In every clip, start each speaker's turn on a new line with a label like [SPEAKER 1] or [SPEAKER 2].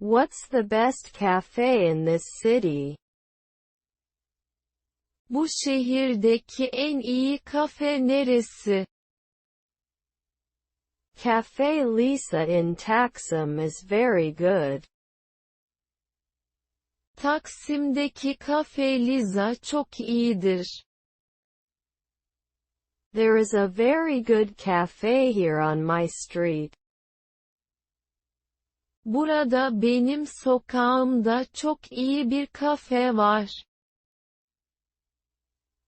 [SPEAKER 1] What's the best cafe in this city?
[SPEAKER 2] Bu şehirdeki en iyi kafe neresi?
[SPEAKER 1] Cafe Lisa in Taksim is very good.
[SPEAKER 2] Taksim'deki Cafe Lisa çok iyidir.
[SPEAKER 1] There is a very good cafe here on my street.
[SPEAKER 2] Burada benim sokağımda çok iyi bir kafe var.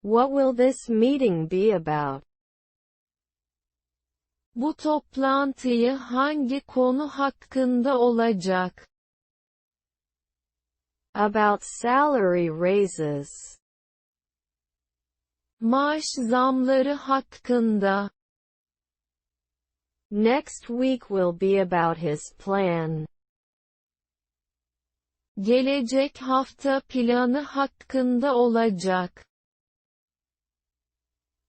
[SPEAKER 1] What will this meeting be about?
[SPEAKER 2] Bu toplantıyı hangi konu hakkında olacak?
[SPEAKER 1] About salary raises.
[SPEAKER 2] Maaş zamları hakkında.
[SPEAKER 1] Next week will be about his plan.
[SPEAKER 2] Gelecek hafta planı hakkında olacak.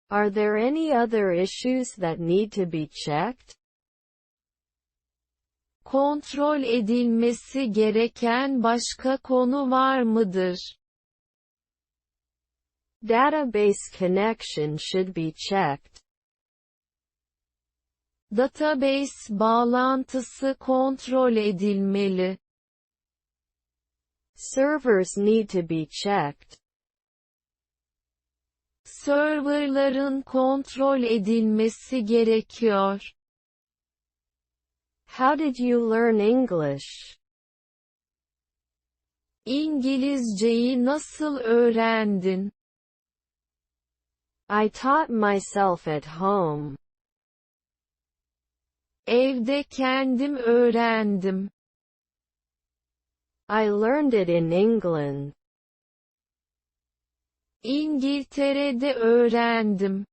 [SPEAKER 1] Are there any other issues that need to be checked?
[SPEAKER 2] Kontrol edilmesi gereken başka konu var mıdır?
[SPEAKER 1] Database connection should be checked.
[SPEAKER 2] Database bağlantısı kontrol edilmeli.
[SPEAKER 1] Servers need to be checked.
[SPEAKER 2] Serverların kontrol edilmesi gerekiyor.
[SPEAKER 1] How did you learn English?
[SPEAKER 2] İngilizceyi nasıl öğrendin?
[SPEAKER 1] I taught myself at home.
[SPEAKER 2] Evde kendim öğrendim.
[SPEAKER 1] I learned it in England.
[SPEAKER 2] İngiltere'de öğrendim.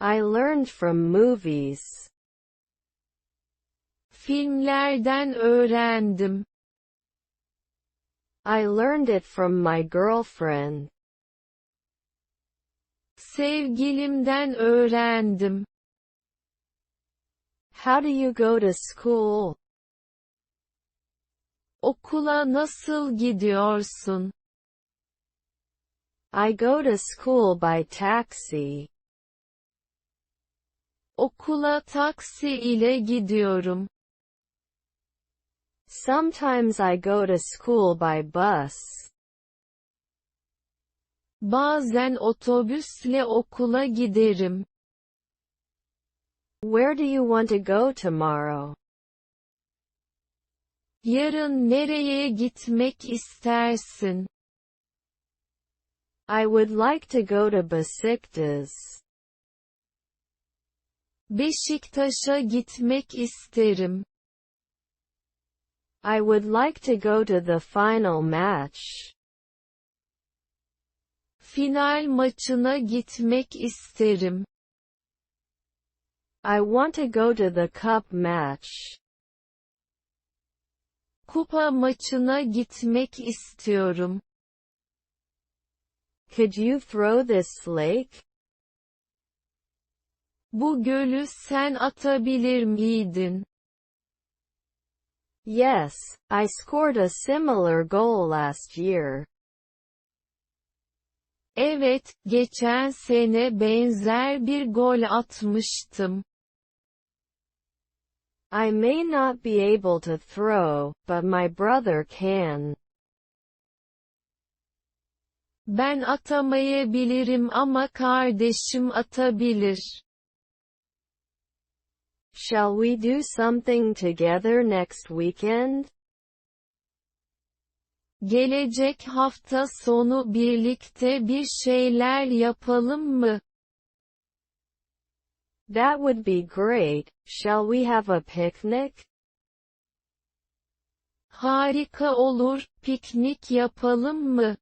[SPEAKER 1] I learned from movies.
[SPEAKER 2] Filmlerden öğrendim.
[SPEAKER 1] I learned it from my girlfriend.
[SPEAKER 2] Sevgilimden öğrendim.
[SPEAKER 1] How do you go to school?
[SPEAKER 2] Okula nasıl gidiyorsun?
[SPEAKER 1] I go to school by taxi.
[SPEAKER 2] Okula taksi ile gidiyorum.
[SPEAKER 1] Sometimes I go to school by bus.
[SPEAKER 2] Bazen otobüsle okula giderim.
[SPEAKER 1] Where do you want to go tomorrow?
[SPEAKER 2] Yarın nereye gitmek istersin?
[SPEAKER 1] I would like to go to Besiktas.
[SPEAKER 2] Beşiktaş'a gitmek isterim.
[SPEAKER 1] I would like to go to the final match.
[SPEAKER 2] Final maçına gitmek isterim.
[SPEAKER 1] I want to go to the cup match.
[SPEAKER 2] Kupa maçına gitmek istiyorum.
[SPEAKER 1] Could you throw this lake?
[SPEAKER 2] Bu gölü sen atabilir miydin?
[SPEAKER 1] Yes, I scored a similar goal last year.
[SPEAKER 2] Evet, geçen sene benzer bir gol atmıştım.
[SPEAKER 1] I may not be able to throw, but my brother can.
[SPEAKER 2] Ben atamayabilirim ama kardeşim atabilir.
[SPEAKER 1] Shall we do something together next weekend?
[SPEAKER 2] Gelecek hafta sonu birlikte bir şeyler yapalım mı?
[SPEAKER 1] That would be great. Shall we have a picnic?
[SPEAKER 2] Harika olur, piknik yapalım mı?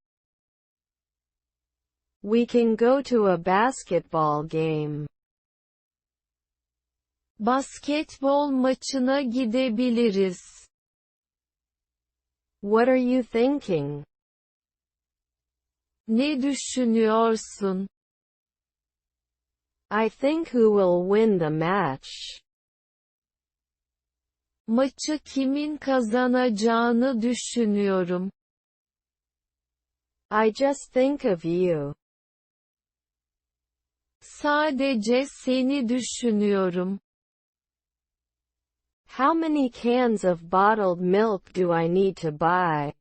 [SPEAKER 1] We can go to a basketball game.
[SPEAKER 2] Basketbol maçına gidebiliriz.
[SPEAKER 1] What are you thinking?
[SPEAKER 2] Ne düşünüyorsun?
[SPEAKER 1] I think who will win the match.
[SPEAKER 2] Maçı kimin kazanacağını düşünüyorum.
[SPEAKER 1] I just think of you.
[SPEAKER 2] Sadece seni düşünüyorum.
[SPEAKER 1] How many cans of bottled milk do I need to buy?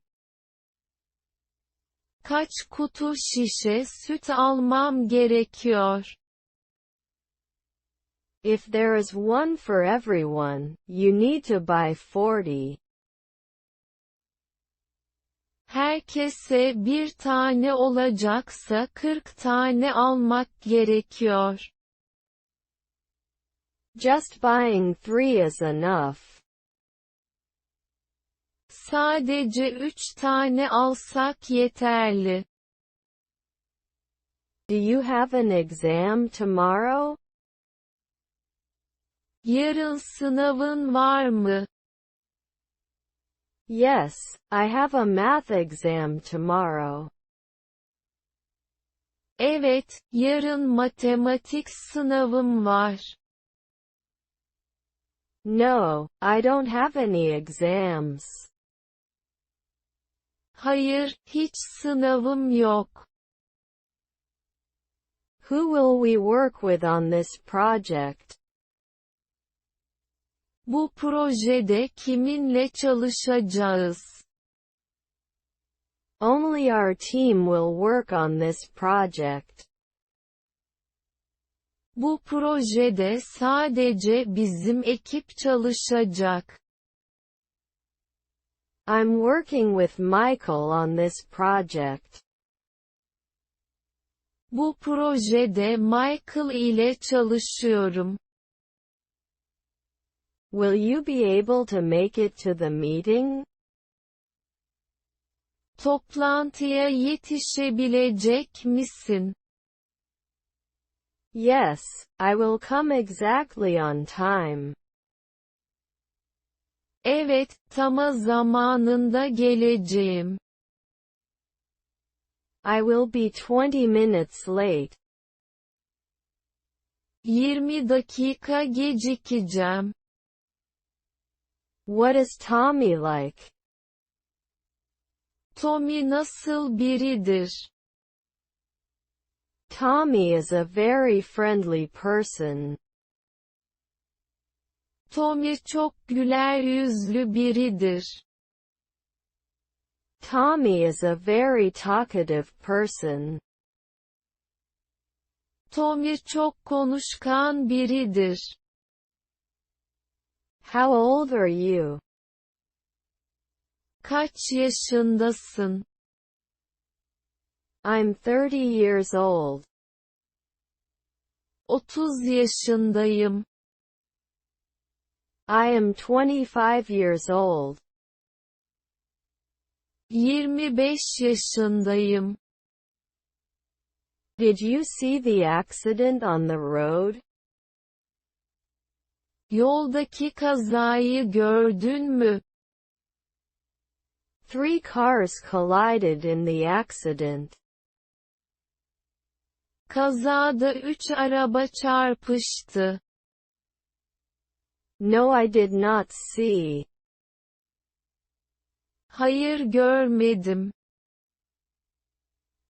[SPEAKER 2] Kaç kutu şişe süt almam gerekiyor?
[SPEAKER 1] If there is one for everyone, you need to buy 40.
[SPEAKER 2] Herkese bir tane olacaksa 40 tane almak gerekiyor.
[SPEAKER 1] Just buying three is enough.
[SPEAKER 2] Sadece 3 tane alsak yeterli.
[SPEAKER 1] Do you have an exam tomorrow?
[SPEAKER 2] Yarın sınavın var mı?
[SPEAKER 1] Yes, I have a math exam tomorrow.
[SPEAKER 2] Evet, yarın matematik sınavım var.
[SPEAKER 1] No, I don't have any exams.
[SPEAKER 2] Hayır, hiç sınavım yok.
[SPEAKER 1] Who will we work with on this project?
[SPEAKER 2] Bu projede kiminle çalışacağız?
[SPEAKER 1] Only our team will work on this project.
[SPEAKER 2] Bu projede sadece bizim ekip çalışacak.
[SPEAKER 1] I'm working with Michael on this project.
[SPEAKER 2] Bu projede Michael ile çalışıyorum.
[SPEAKER 1] Will you be able to make it to the meeting?
[SPEAKER 2] Toplantıya yetişebilecek misin?
[SPEAKER 1] Yes, I will come exactly on time.
[SPEAKER 2] Evet, tama zamanında geleceğim.
[SPEAKER 1] I will be 20 minutes late.
[SPEAKER 2] 20 dakika gecikeceğim.
[SPEAKER 1] What is Tommy like?
[SPEAKER 2] Tommy nasıl biridir?
[SPEAKER 1] Tommy is a very friendly person.
[SPEAKER 2] Tommy çok güler yüzlü biridir.
[SPEAKER 1] Tommy is a very talkative person.
[SPEAKER 2] Tommy çok konuşkan biridir.
[SPEAKER 1] How old are you?
[SPEAKER 2] Kaç yaşındasın?
[SPEAKER 1] I'm 30 years old.
[SPEAKER 2] 30 yaşındayım.
[SPEAKER 1] I am 25 years old.
[SPEAKER 2] 25 yaşındayım.
[SPEAKER 1] Did you see the accident on the road?
[SPEAKER 2] Yoldaki kazayı gördün mü?
[SPEAKER 1] Three cars collided in the accident.
[SPEAKER 2] Kazada üç araba çarpıştı.
[SPEAKER 1] No I did not see.
[SPEAKER 2] Hayır görmedim.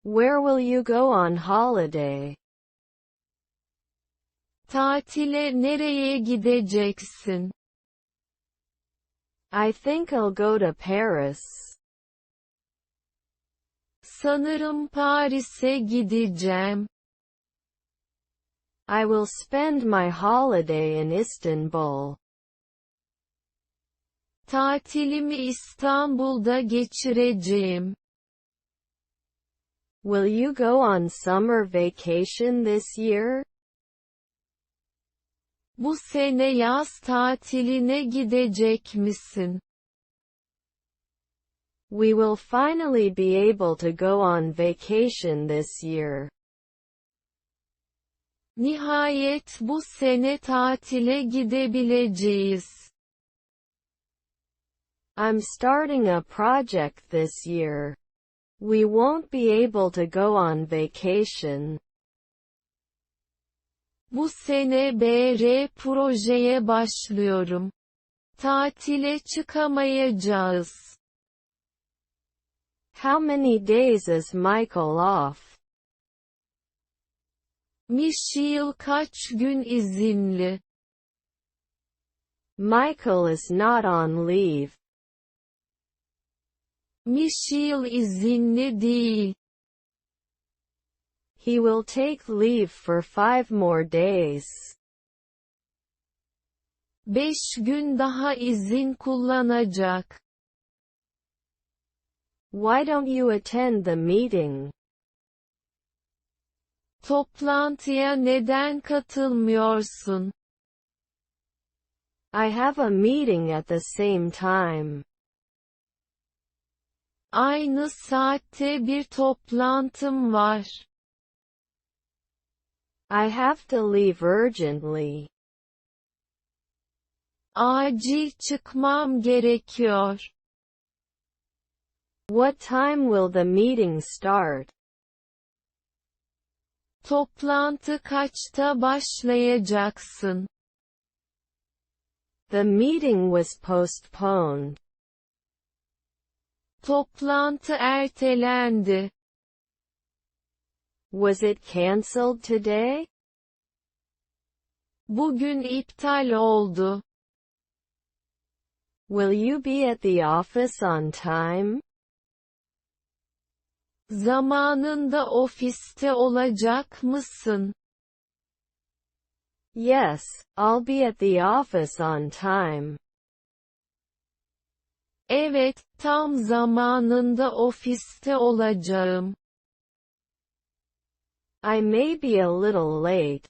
[SPEAKER 1] Where will you go on holiday?
[SPEAKER 2] Tatile nereye gideceksin?
[SPEAKER 1] I think I'll go to Paris.
[SPEAKER 2] Sanırım Paris'e gideceğim.
[SPEAKER 1] I will spend my holiday in Istanbul.
[SPEAKER 2] Tatilimi İstanbul'da geçireceğim.
[SPEAKER 1] Will you go on summer vacation this year?
[SPEAKER 2] Bu sene yaz tatiline gidecek misin?
[SPEAKER 1] We will finally be able to go on vacation this year.
[SPEAKER 2] Nihayet bu sene tatile gidebileceğiz.
[SPEAKER 1] I'm starting a project this year. We won't be able to go on vacation.
[SPEAKER 2] Bu sene BR projeye başlıyorum. Tatile çıkamayacağız.
[SPEAKER 1] How many days is Michael off?
[SPEAKER 2] Michelle kaç gün izinli?
[SPEAKER 1] Michael is not on leave.
[SPEAKER 2] Michelle izinli değil.
[SPEAKER 1] He will take leave for five more days.
[SPEAKER 2] Beş gün daha izin kullanacak.
[SPEAKER 1] Why don't you attend the meeting?
[SPEAKER 2] Toplantıya neden katılmıyorsun?
[SPEAKER 1] I have a meeting at the same time.
[SPEAKER 2] Aynı saatte bir toplantım var.
[SPEAKER 1] I have to leave urgently.
[SPEAKER 2] Acil çıkmam gerekiyor.
[SPEAKER 1] What time will the meeting start?
[SPEAKER 2] Toplantı kaçta başlayacaksın?
[SPEAKER 1] The meeting was postponed.
[SPEAKER 2] Toplantı ertelendi.
[SPEAKER 1] Was it cancelled today?
[SPEAKER 2] Bugün iptal oldu.
[SPEAKER 1] Will you be at the office on time?
[SPEAKER 2] Zamanında ofiste olacak mısın?
[SPEAKER 1] Yes, I'll be at the office on time.
[SPEAKER 2] Evet, tam zamanında ofiste olacağım.
[SPEAKER 1] I may be a little late.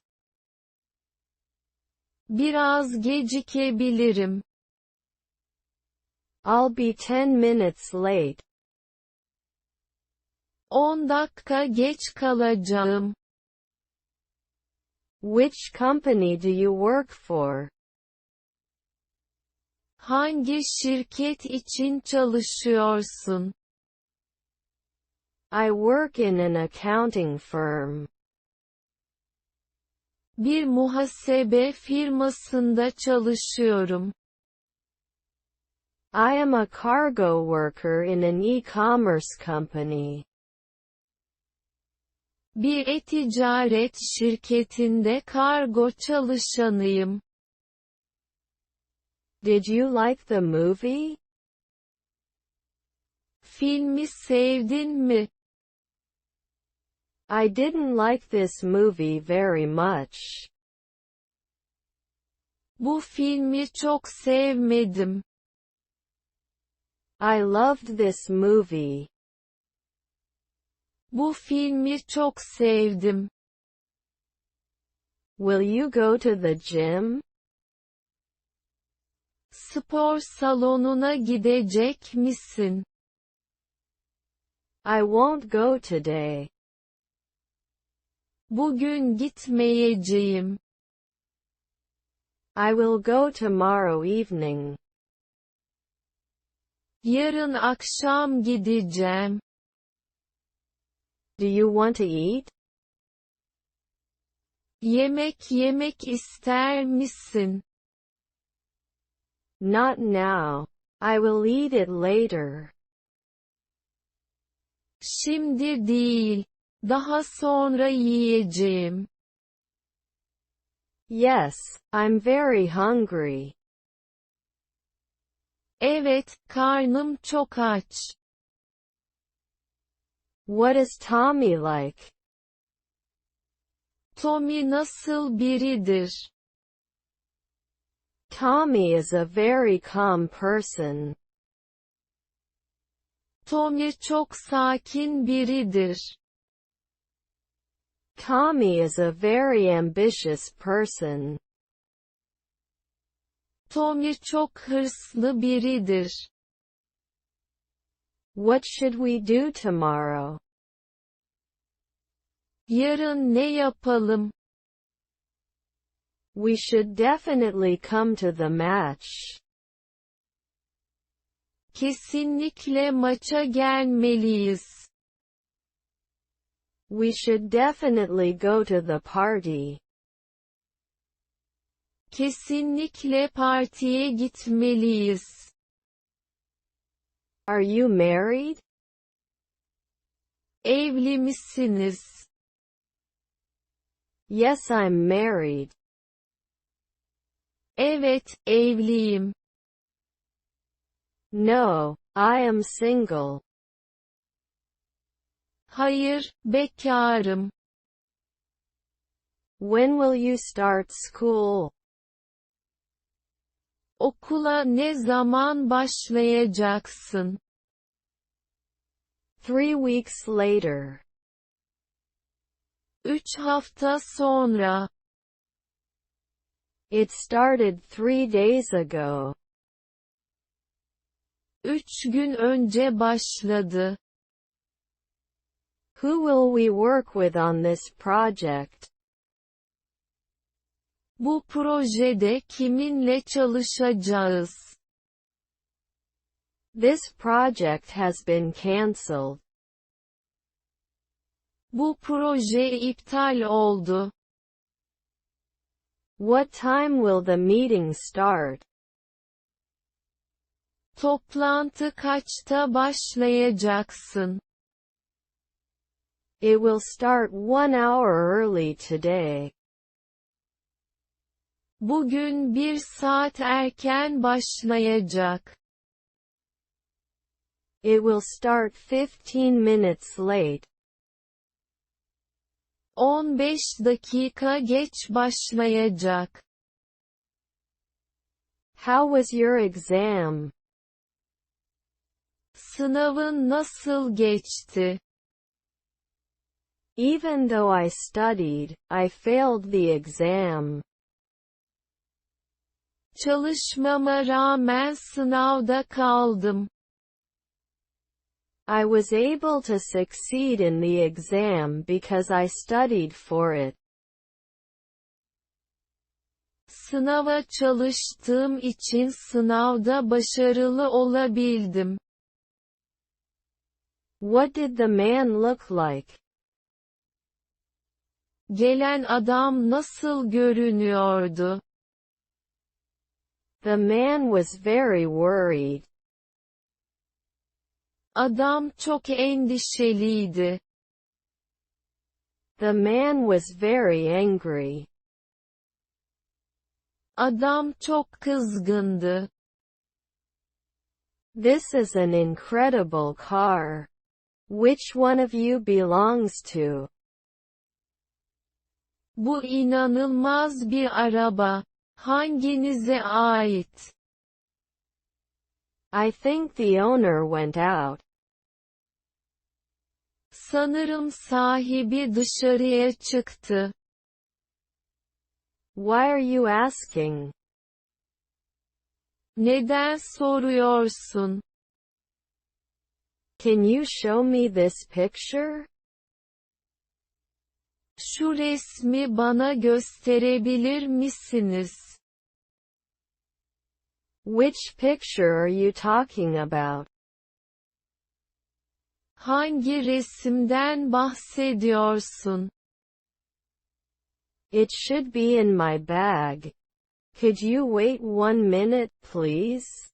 [SPEAKER 2] Biraz gecikebilirim.
[SPEAKER 1] I'll be 10 minutes late.
[SPEAKER 2] 10 dakika geç kalacağım.
[SPEAKER 1] Which company do you work for?
[SPEAKER 2] Hangi şirket için çalışıyorsun?
[SPEAKER 1] I work in an accounting firm.
[SPEAKER 2] Bir muhasebe firmasında çalışıyorum.
[SPEAKER 1] I am a cargo worker in an e-commerce company.
[SPEAKER 2] Bir e-ticaret şirketinde kargo çalışanıyım.
[SPEAKER 1] Did you like the movie?
[SPEAKER 2] Filmi sevdin mi?
[SPEAKER 1] I didn't like this movie very much.
[SPEAKER 2] Bu filmi çok sevmedim.
[SPEAKER 1] I loved this movie.
[SPEAKER 2] Bu filmi çok sevdim.
[SPEAKER 1] Will you go to the gym?
[SPEAKER 2] Spor salonuna gidecek misin?
[SPEAKER 1] I won't go today.
[SPEAKER 2] Bugün gitmeyeceğim.
[SPEAKER 1] I will go tomorrow evening.
[SPEAKER 2] Yarın akşam gideceğim.
[SPEAKER 1] Do you want to eat?
[SPEAKER 2] Yemek yemek ister misin?
[SPEAKER 1] Not now. I will eat it later.
[SPEAKER 2] Şimdi değil. Daha sonra yiyeceğim.
[SPEAKER 1] Yes, I'm very hungry.
[SPEAKER 2] Evet, karnım çok aç.
[SPEAKER 1] What is Tommy like?
[SPEAKER 2] Tommy nasıl biridir?
[SPEAKER 1] Tommy is a very calm person.
[SPEAKER 2] Tommy çok sakin biridir.
[SPEAKER 1] Tommy is a very ambitious person.
[SPEAKER 2] Tommy çok hırslı biridir.
[SPEAKER 1] What should we do tomorrow?
[SPEAKER 2] Yarın ne yapalım?
[SPEAKER 1] We should definitely come to the match.
[SPEAKER 2] Kesinlikle maça gelmeliyiz.
[SPEAKER 1] We should definitely go to the party.
[SPEAKER 2] Kesinlikle partiye gitmeliyiz.
[SPEAKER 1] Are you married?
[SPEAKER 2] Evli misiniz?
[SPEAKER 1] Yes, I'm married.
[SPEAKER 2] Evet, evliyim.
[SPEAKER 1] No, I am single.
[SPEAKER 2] Hayır, bekarım.
[SPEAKER 1] When will you start school?
[SPEAKER 2] Okula ne zaman başlayacaksın?
[SPEAKER 1] Three weeks later.
[SPEAKER 2] Üç hafta sonra.
[SPEAKER 1] It started three days ago.
[SPEAKER 2] Üç gün önce başladı.
[SPEAKER 1] Who will we work with on this project?
[SPEAKER 2] Bu projede kiminle çalışacağız?
[SPEAKER 1] This project has been cancelled.
[SPEAKER 2] Bu proje iptal oldu.
[SPEAKER 1] What time will the meeting start?
[SPEAKER 2] Toplantı kaçta başlayacaksın?
[SPEAKER 1] It will start one hour early today.
[SPEAKER 2] Bugün bir saat erken başlayacak.
[SPEAKER 1] It will start 15 minutes late.
[SPEAKER 2] 15 dakika geç başlayacak.
[SPEAKER 1] How was your exam?
[SPEAKER 2] Sınavın nasıl geçti?
[SPEAKER 1] Even though I studied, I failed the exam.
[SPEAKER 2] Çalışmama rağmen sınavda kaldım.
[SPEAKER 1] I was able to succeed in the exam because I studied for it.
[SPEAKER 2] Sınava çalıştığım için sınavda başarılı olabildim.
[SPEAKER 1] What did the man look like?
[SPEAKER 2] Gelen adam nasıl görünüyordu?
[SPEAKER 1] The man was very worried.
[SPEAKER 2] Adam çok endişeliydi.
[SPEAKER 1] The man was very angry.
[SPEAKER 2] Adam çok kızgındı.
[SPEAKER 1] This is an incredible car. Which one of you belongs to?
[SPEAKER 2] Bu inanılmaz bir araba. Hanginize ait?
[SPEAKER 1] I think the owner went out.
[SPEAKER 2] Sanırım sahibi dışarıya çıktı.
[SPEAKER 1] Why are you asking?
[SPEAKER 2] Neden soruyorsun?
[SPEAKER 1] Can you show me this picture?
[SPEAKER 2] Şu resmi bana gösterebilir misiniz?
[SPEAKER 1] Which picture are you talking about?
[SPEAKER 2] Hangi resimden bahsediyorsun?
[SPEAKER 1] It should be in my bag. Could you wait one minute, please?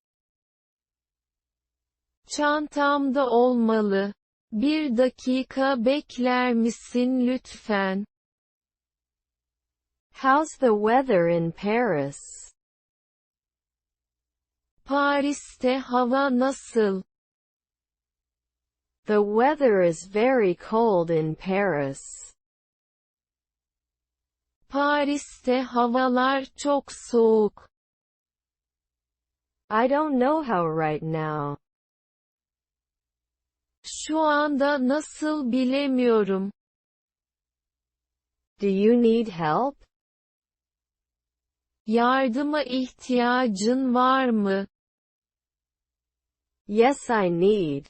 [SPEAKER 2] Çantamda olmalı. Bir dakika bekler misin lütfen?
[SPEAKER 1] How's the weather in Paris?
[SPEAKER 2] Paris'te hava nasıl?
[SPEAKER 1] The weather is very cold in Paris.
[SPEAKER 2] Paris'te havalar çok soğuk.
[SPEAKER 1] I don't know how right now.
[SPEAKER 2] Şu anda nasıl bilemiyorum.
[SPEAKER 1] Do you need help?
[SPEAKER 2] Yardıma ihtiyacın var mı?
[SPEAKER 1] Yes I need.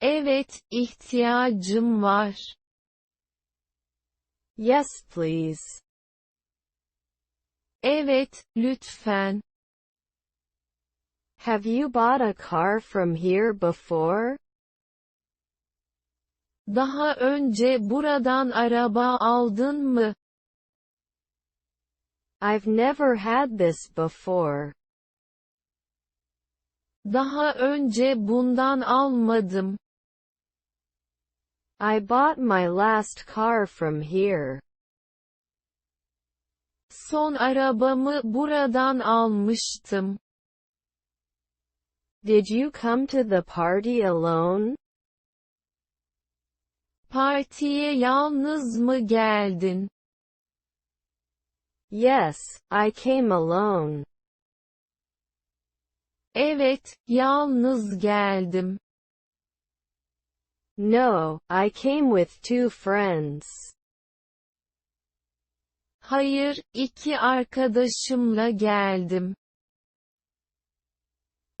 [SPEAKER 2] Evet, ihtiyacım var.
[SPEAKER 1] Yes please.
[SPEAKER 2] Evet, lütfen.
[SPEAKER 1] Have you bought a car from here before?
[SPEAKER 2] Daha önce buradan araba aldın mı?
[SPEAKER 1] I've never had this before.
[SPEAKER 2] Daha önce bundan almadım.
[SPEAKER 1] I bought my last car from here.
[SPEAKER 2] Son arabamı buradan almıştım.
[SPEAKER 1] Did you come to the party alone?
[SPEAKER 2] Partiye yalnız mı geldin?
[SPEAKER 1] Yes, I came alone.
[SPEAKER 2] Evet, yalnız geldim.
[SPEAKER 1] No, I came with two friends.
[SPEAKER 2] Hayır, iki arkadaşımla geldim.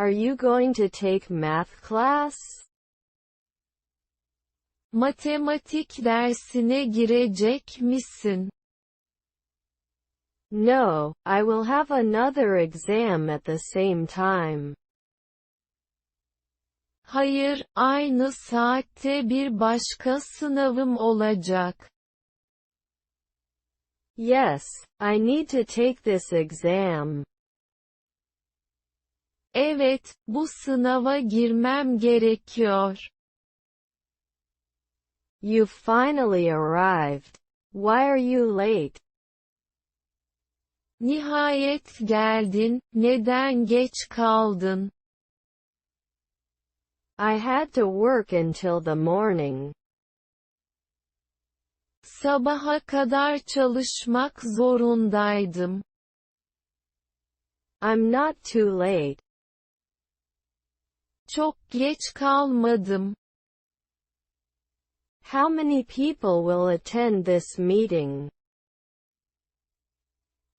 [SPEAKER 1] Are you going to take math class?
[SPEAKER 2] Matematik dersine girecek misin?
[SPEAKER 1] No, I will have another exam at the same time.
[SPEAKER 2] Hayır, aynı saatte bir başka sınavım olacak.
[SPEAKER 1] Yes, I need to take this exam.
[SPEAKER 2] Evet, bu sınava girmem gerekiyor.
[SPEAKER 1] You finally arrived. Why are you late?
[SPEAKER 2] Nihayet geldin, neden geç kaldın?
[SPEAKER 1] I had to work until the morning.
[SPEAKER 2] Sabaha kadar çalışmak zorundaydım.
[SPEAKER 1] I'm not too late.
[SPEAKER 2] Çok geç kalmadım.
[SPEAKER 1] How many people will attend this meeting?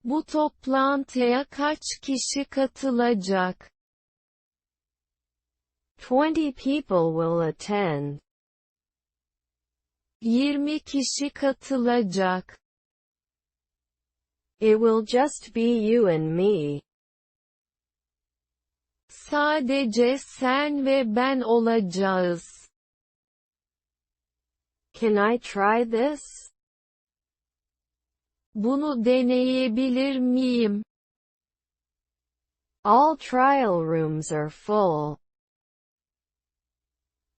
[SPEAKER 2] Bu toplantıya kaç kişi katılacak?
[SPEAKER 1] 20 people will attend.
[SPEAKER 2] 20 kişi katılacak.
[SPEAKER 1] It will just be you and me.
[SPEAKER 2] Sadece sen ve ben olacağız.
[SPEAKER 1] Can I try this?
[SPEAKER 2] Bunu deneyebilir miyim?
[SPEAKER 1] All trial rooms are full.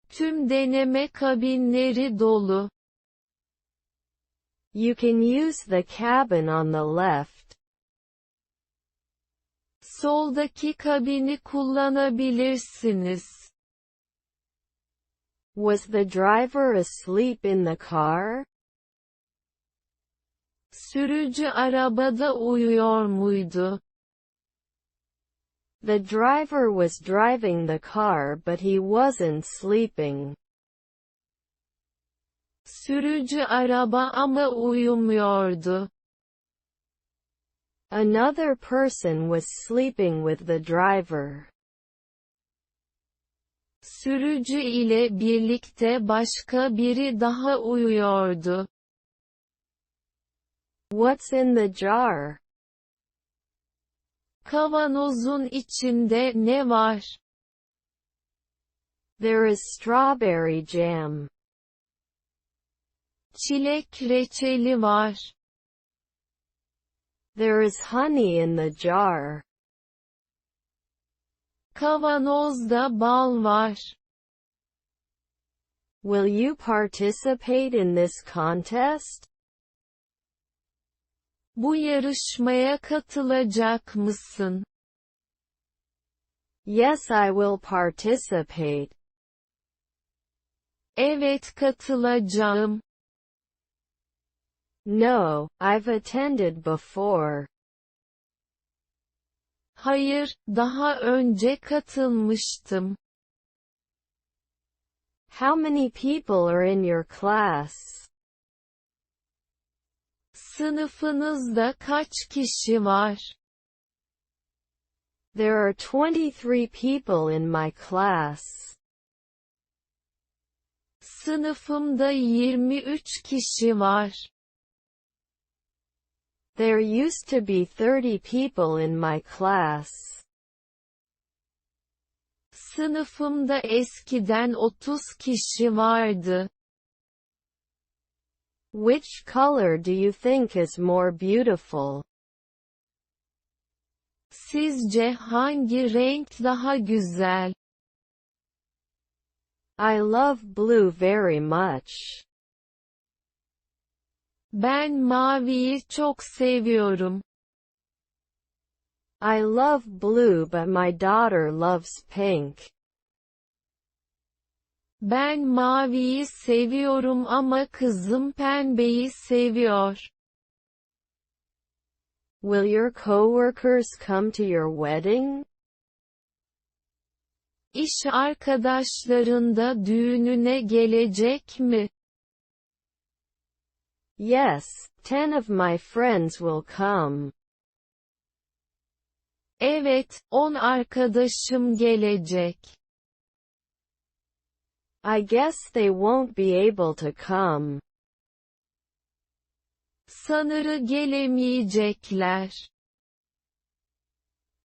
[SPEAKER 2] Tüm deneme kabinleri dolu.
[SPEAKER 1] You can use the cabin on the left.
[SPEAKER 2] Soldaki kabini kullanabilirsiniz.
[SPEAKER 1] Was the driver asleep in the car?
[SPEAKER 2] Sürücü arabada uyuyor muydu?
[SPEAKER 1] The driver was driving the car but he wasn't sleeping.
[SPEAKER 2] Sürücü araba ama uyumuyordu.
[SPEAKER 1] Another person was sleeping with the driver.
[SPEAKER 2] Sürücü ile birlikte başka biri daha uyuyordu.
[SPEAKER 1] What's in the jar?
[SPEAKER 2] Kavanozun içinde ne var?
[SPEAKER 1] There is strawberry jam.
[SPEAKER 2] Çilek reçeli var.
[SPEAKER 1] There is honey in the jar.
[SPEAKER 2] Kavanozda bal var.
[SPEAKER 1] Will you participate in this contest?
[SPEAKER 2] Bu yarışmaya katılacak mısın?
[SPEAKER 1] Yes I will participate.
[SPEAKER 2] Evet katılacağım.
[SPEAKER 1] No, I've attended before.
[SPEAKER 2] Hayır, daha önce katılmıştım.
[SPEAKER 1] How many people are in your class?
[SPEAKER 2] Sınıfınızda kaç kişi var?
[SPEAKER 1] There are 23 people in my class.
[SPEAKER 2] Sınıfımda 23 kişi var.
[SPEAKER 1] There used to be 30 people in my class.
[SPEAKER 2] Sınıfımda eskiden 30 kişi vardı.
[SPEAKER 1] Which color do you think is more beautiful?
[SPEAKER 2] Sizce hangi renk daha güzel?
[SPEAKER 1] I love blue very much.
[SPEAKER 2] Ben maviyi çok seviyorum.
[SPEAKER 1] I love blue but my daughter loves pink.
[SPEAKER 2] Ben maviyi seviyorum ama kızım pembeyi seviyor.
[SPEAKER 1] Will your coworkers come to your wedding?
[SPEAKER 2] İş arkadaşların da düğününe gelecek mi?
[SPEAKER 1] Yes, ten of my friends will come.
[SPEAKER 2] Evet, 10 arkadaşım gelecek.
[SPEAKER 1] I guess they won't be able to come.
[SPEAKER 2] Sanırı gelemeyecekler.